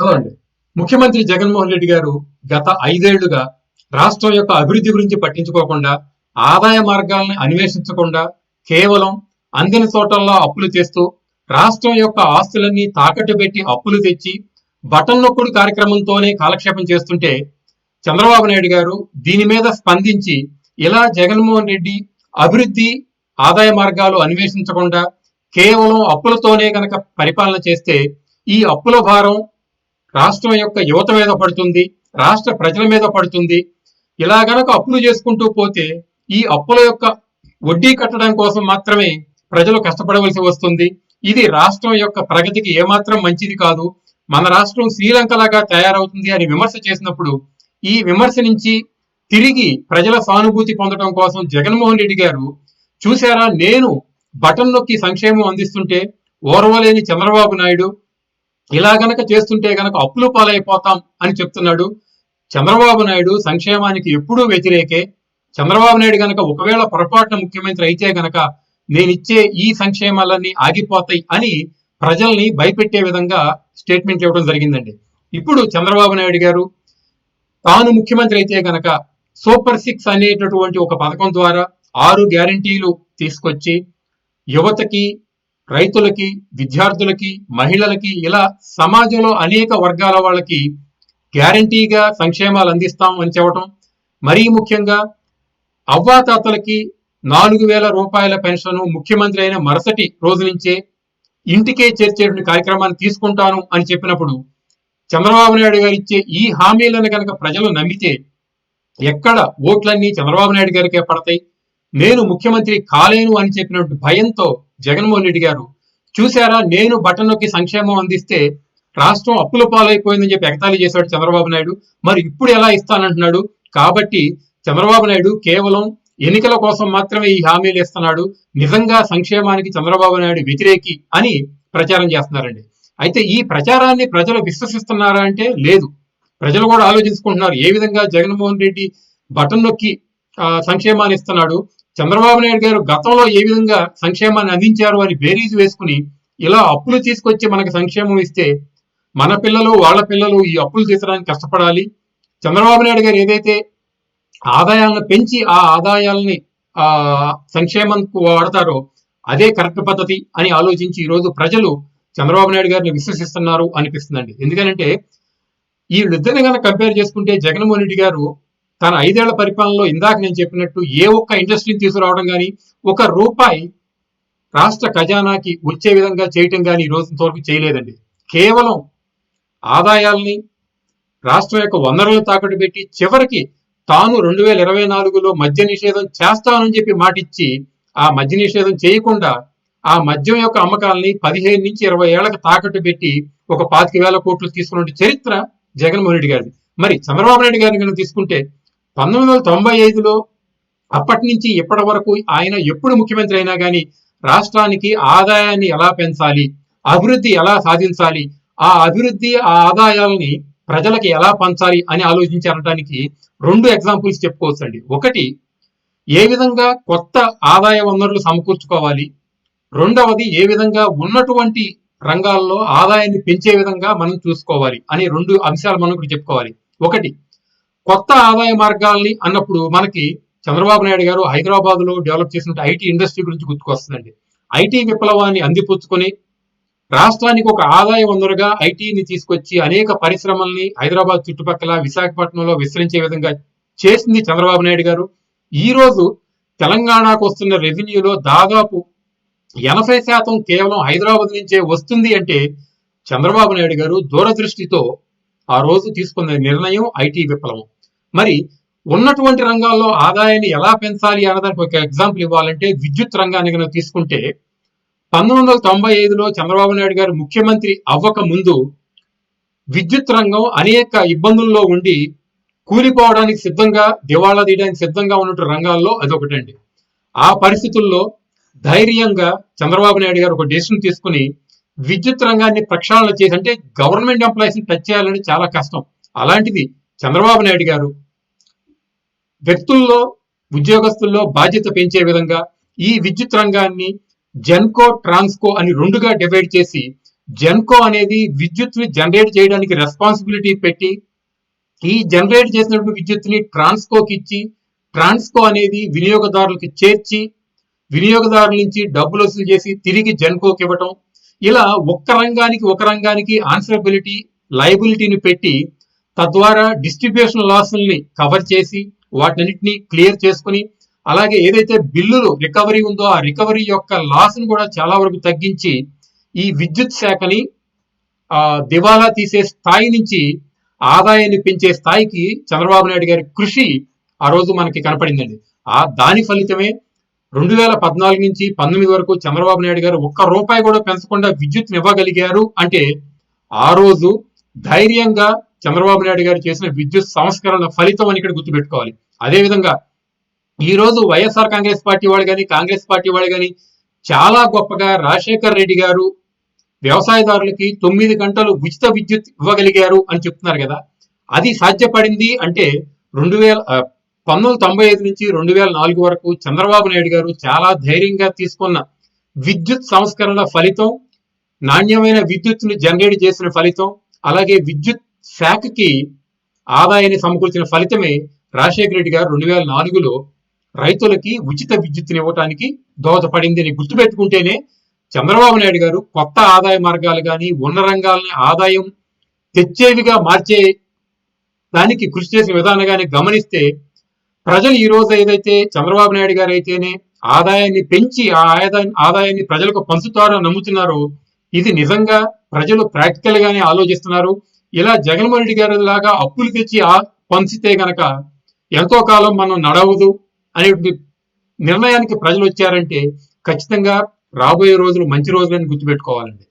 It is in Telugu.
హలో అండి ముఖ్యమంత్రి జగన్మోహన్ రెడ్డి గారు గత ఐదేళ్ళుగా రాష్ట్రం యొక్క అభివృద్ధి గురించి పట్టించుకోకుండా ఆదాయ మార్గాలను అన్వేషించకుండా కేవలం అందిన చోటల్లో అప్పులు చేస్తూ రాష్ట్రం యొక్క ఆస్తులన్నీ తాకట్టు పెట్టి అప్పులు తెచ్చి బటన్ నొక్కుడు కార్యక్రమంతోనే కాలక్షేపం చేస్తుంటే చంద్రబాబు నాయుడు గారు దీని మీద స్పందించి ఇలా జగన్మోహన్ రెడ్డి అభివృద్ధి ఆదాయ మార్గాలు అన్వేషించకుండా కేవలం అప్పులతోనే కనుక పరిపాలన చేస్తే ఈ అప్పుల భారం రాష్ట్రం యొక్క యువత మీద పడుతుంది రాష్ట్ర ప్రజల మీద పడుతుంది. ఇలా గనక అప్పులు చేసుకుంటూ పోతే ఈ అప్పుల యొక్క వడ్డీ కట్టడం కోసం మాత్రమే ప్రజలు కష్టపడవలసి వస్తుంది. ఇది రాష్ట్రం యొక్క ప్రగతికి ఏమాత్రం మంచిది కాదు. మన రాష్ట్రం శ్రీలంకలాగా తయారవుతుంది అని విమర్శ చేసినప్పుడు ఈ విమర్శ నుంచి తిరిగి ప్రజల సానుభూతి పొందడం కోసం జగన్మోహన్ రెడ్డి గారు చూసారా నేను బటన్ నొక్కి సంక్షేమం అందిస్తుంటే ఓర్వలేని చంద్రబాబు నాయుడు ఇలా గనక చేస్తుంటే గనక అప్పులు పాలైపోతాం అని చెప్తున్నాడు. చంద్రబాబు నాయుడు సంక్షేమానికి ఎప్పుడూ వ్యతిరేకే. చంద్రబాబు నాయుడు గనక ఒకవేళ పొరపాటున ముఖ్యమంత్రి అయితే గనక నేనిచ్చే ఈ సంక్షేమాలన్నీ ఆగిపోతాయి అని ప్రజల్ని భయపెట్టే విధంగా స్టేట్మెంట్ ఇవ్వడం జరిగిందండి. ఇప్పుడు చంద్రబాబు నాయుడు గారు తాను ముఖ్యమంత్రి అయితే గనక సూపర్ సిక్స్ అనేటటువంటి ఒక పథకం ద్వారా ఆరు గ్యారంటీలు తీసుకొచ్చి యువతకి రైతులకి విద్యార్థులకి మహిళలకి ఇలా సమాజంలో అనేక వర్గాల వాళ్ళకి గ్యారంటీగా సంక్షేమాలు అందిస్తాం అని చెప్పటం. మరీ ముఖ్యంగా అవ్వాతాతలకి నాలుగు వేల రూపాయల పెన్షన్ ముఖ్యమంత్రి అయిన మరుసటి రోజు నుంచే ఇంటికే చేర్చేటువంటి కార్యక్రమాన్ని తీసుకుంటాను అని చెప్పినప్పుడు చంద్రబాబు నాయుడు గారు ఇచ్చే ఈ హామీలను కనుక ప్రజలు నమ్మితే ఎక్కడ ఓట్లన్నీ చంద్రబాబు నాయుడు గారికే పడతాయి. నేను ముఖ్యమంత్రి కాలేను అని చెప్పినటువంటి భయంతో జగన్మోహన్ రెడ్డి గారు చూసారా నేను బటన్ నొక్కి సంక్షేమం అందిస్తే రాష్ట్రం అప్పుల పాలైపోయిందని చెప్పి ఎగతాళి చేశాడు చంద్రబాబు నాయుడు. మరి ఇప్పుడు ఎలా ఇస్తానంటున్నాడు? కాబట్టి చంద్రబాబు నాయుడు కేవలం ఎన్నికల కోసం మాత్రమే ఈ హామీలు ఇస్తున్నాడు. నిజంగా సంక్షేమానికి చంద్రబాబు నాయుడు వ్యతిరేకి అని ప్రచారం చేస్తున్నారండి. అయితే ఈ ప్రచారాన్ని ప్రజలు విశ్వసిస్తున్నారా అంటే లేదు. ప్రజలు కూడా ఆలోచించుకుంటున్నారు ఏ విధంగా జగన్మోహన్ రెడ్డి బటన్ నొక్కి సంక్షేమాన్ని ఇస్తున్నాడు? చంద్రబాబు నాయుడు గారు గతంలో ఏ విధంగా సంక్షేమాన్ని అందించారు అని బేరీజు వేసుకుని ఇలా అప్పులు తీసుకొచ్చి మనకి సంక్షేమం ఇస్తే మన పిల్లలు వాళ్ళ పిల్లలు ఈ అప్పులు తీర్చడానికి కష్టపడాలి. చంద్రబాబు నాయుడు గారు ఏదైతే ఆదాయాలను పెంచి ఆ ఆదాయాల్ని ఆ సంక్షేమంకు వాడతారో అదే కరెక్ట్ పద్ధతి అని ఆలోచించి ఈరోజు ప్రజలు చంద్రబాబు నాయుడు గారిని విశ్వసిస్తున్నారు అనిపిస్తుందండి. ఎందుకంటే వీళ్ళిద్దరిని కనుక కంపేర్ చేసుకుంటే జగన్మోహన్ రెడ్డి గారు తన ఐదేళ్ళ పరిపాలనలో ఇందాక నేను చెప్పినట్టు ఏ ఒక్క ఇండస్ట్రీని తీసుకురావడం కానీ ఒక రూపాయి రాష్ట్ర ఖజానాకి వచ్చే విధంగా చేయటం కానీ ఈ రోజు వరకు చేయలేదండి. కేవలం ఆదాయాల్ని రాష్ట్రం యొక్క వనరులను తాకట్టు పెట్టి చివరికి తాను రెండు వేల ఇరవై నాలుగులో మద్య నిషేధం చేస్తానని చెప్పి మాటిచ్చి ఆ మద్య నిషేధం చేయకుండా ఆ మద్యం యొక్క అమ్మకాలని పదిహేను నుంచి ఇరవై ఏళ్ళకు తాకట్టు పెట్టి ఒక పాతిక వేల కోట్లు తీసుకున్న చరిత్ర జగన్మోహన్ రెడ్డి గారిది. మరి చంద్రబాబు నాయుడు గారిని కనుక తీసుకుంటే పంతొమ్మిది వందల తొంభై ఐదులో అప్పటి నుంచి ఇప్పటి వరకు ఆయన ఎప్పుడు ముఖ్యమంత్రి అయినా కానీ రాష్ట్రానికి ఆదాయాన్ని ఎలా పెంచాలి అభివృద్ధి ఎలా సాధించాలి ఆ అభివృద్ధి ఆ ఆదాయాలని ప్రజలకు ఎలా పంచాలి అని ఆలోచించడానికి రెండు ఎగ్జాంపుల్స్ చెప్పుకోవచ్చండి. ఒకటి ఏ విధంగా కొత్త ఆదాయ వనరులు సమకూర్చుకోవాలి రెండవది ఏ విధంగా ఉన్నటువంటి రంగాల్లో ఆదాయాన్ని పెంచే విధంగా మనం చూసుకోవాలి అనే రెండు అంశాలు మనం ఇప్పుడు చెప్పుకోవాలి. ఒకటి కొత్త ఆదాయ మార్గాల్ని అన్నప్పుడు మనకి చంద్రబాబు నాయుడు గారు హైదరాబాద్లో డెవలప్ చేసిన ఐటీ ఇండస్ట్రీ గురించి గుర్తుకొస్తుందండి. ఐటీ విప్లవాన్ని అందిపుచ్చుకొని రాష్ట్రానికి ఒక ఆదాయ వనరుగా ఐటీని తీసుకొచ్చి అనేక పరిశ్రమల్ని హైదరాబాద్ చుట్టుపక్కల విశాఖపట్నంలో విస్తరించే విధంగా చేసింది చంద్రబాబు నాయుడు గారు. ఈ రోజు తెలంగాణకు వస్తున్న రెవెన్యూలో దాదాపు ఎనభై శాతం కేవలం హైదరాబాద్ నుంచే వస్తుంది అంటే చంద్రబాబు నాయుడు గారు దూరదృష్టితో ఆ రోజు తీసుకున్న నిర్ణయం ఐటీ విప్లవం. మరి ఉన్నటువంటి రంగాల్లో ఆదాయాన్ని ఎలా పెంచాలి అన్నదానికి ఒక ఎగ్జాంపుల్ ఇవ్వాలంటే విద్యుత్ రంగాన్ని కనుక తీసుకుంటే పంతొమ్మిది వందల తొంభై ఐదులో చంద్రబాబు నాయుడు గారు ముఖ్యమంత్రి అవ్వక ముందు విద్యుత్ రంగం అనేక ఇబ్బందుల్లో ఉండి కూలిపోవడానికి సిద్ధంగా దివాళా తీయడానికి సిద్ధంగా ఉన్నట్టు రంగాల్లో అదొకటండి. ఆ పరిస్థితుల్లో ధైర్యంగా చంద్రబాబు నాయుడు గారు ఒక డెసిషన్ తీసుకుని విద్యుత్ రంగాన్ని ప్రక్షాళన చేసి అంటే గవర్నమెంట్ ఎంప్లాయీస్ని టచ్ చేయాలని చాలా కష్టం. అలాంటిది చంద్రబాబు నాయుడు గారు వ్యక్తుల్లో ఉద్యోగస్తుల్లో బాధ్యత పెంచే విధంగా ఈ విద్యుత్ రంగాన్ని జెన్కో ట్రాన్స్కో అని రెండుగా డివైడ్ చేసి జెన్కో అనేది విద్యుత్ని జనరేట్ చేయడానికి రెస్పాన్సిబిలిటీ పెట్టి ఈ జనరేట్ చేసినటువంటి విద్యుత్ని ట్రాన్స్కోకి ఇచ్చి ట్రాన్స్కో అనేది వినియోగదారులకు చేర్చి వినియోగదారుల నుంచి డబ్బులు వసూలు చేసి తిరిగి జెన్కోకి ఇవ్వటం. ఇలా ఒక్క రంగానికి ఒక రంగానికి ఆన్సరబిలిటీ లయబిలిటీని పెట్టి తద్వారా డిస్ట్రిబ్యూషన్ లాసుల్ని కవర్ చేసి వాటినన్నింటినీ క్లియర్ చేసుకుని అలాగే ఏదైతే బిల్లులు రికవరీ ఉందో ఆ రికవరీ యొక్క లాస్ను కూడా చాలా వరకు తగ్గించి ఈ విద్యుత్ శాఖని దివాలా తీసే స్థాయి నుంచి ఆదాయాన్ని పెంచే స్థాయికి చంద్రబాబు నాయుడు గారి కృషి ఆ రోజు మనకి కనపడిందండి. ఆ దాని ఫలితమే రెండు వేల పద్నాలుగు నుంచి పంతొమ్మిది వరకు చంద్రబాబు నాయుడు గారు ఒక్క రూపాయి కూడా పెంచకుండా విద్యుత్ ఇవ్వగలిగారు అంటే ఆ రోజు ధైర్యంగా చంద్రబాబు నాయుడు గారు చేసిన విద్యుత్ సంస్కరణ ఫలితం అని ఇక్కడ గుర్తుపెట్టుకోవాలి. అదేవిధంగా ఈ రోజు వైఎస్ఆర్ కాంగ్రెస్ పార్టీ వాళ్ళు కానీ కాంగ్రెస్ పార్టీ వాళ్ళు కానీ చాలా గొప్పగా రాజశేఖర్ రెడ్డి గారు వ్యవసాయదారులకి తొమ్మిది గంటలు ఉచిత విద్యుత్ ఇవ్వగలిగారు అని చెప్తున్నారు కదా. అది సాధ్యపడింది అంటే రెండు వేల పంతొమ్మిది తొంభై ఐదు నుంచి రెండు వేల నాలుగు వరకు చంద్రబాబు నాయుడు గారు చాలా ధైర్యంగా తీసుకున్న విద్యుత్ సంస్కరణల ఫలితం నాణ్యమైన విద్యుత్ను జనరేట్ చేసిన ఫలితం అలాగే విద్యుత్ శాఖకి ఆదాయాన్ని సమకూర్చిన ఫలితమే రాజశేఖర రెడ్డి గారు రెండు వేల నాలుగులో రైతులకి ఉచిత విద్యుత్తుని ఇవ్వటానికి దోహదపడింది అని గుర్తుపెట్టుకుంటేనే చంద్రబాబు నాయుడు గారు కొత్త ఆదాయ మార్గాలు కానీ ఉన్న రంగాలని ఆదాయం తెచ్చేవిగా మార్చే దానికి కృషి చేసిన విధానంగానే గమనిస్తే ప్రజలు ఈ రోజు ఏదైతే చంద్రబాబు నాయుడు గారు అయితేనే ఆదాయాన్ని పెంచి ఆ ఆదాయాన్ని ఆదాయాన్ని ప్రజలకు పంచుతారని నమ్ముతున్నారో ఇది నిజంగా ప్రజలు ప్రాక్టికల్ గానే ఆలోచిస్తున్నారు. ఇలా జగన్మోహన్ రెడ్డి గారి లాగా అప్పులు తెచ్చి ఆ పంచితే గనక ఎంతో కాలం మనం నడవదు అనే నిర్ణయానికి ప్రజలు వచ్చారంటే ఖచ్చితంగా రాబోయే రోజులు మంచి రోజులని గుర్తుపెట్టుకోవాలండి.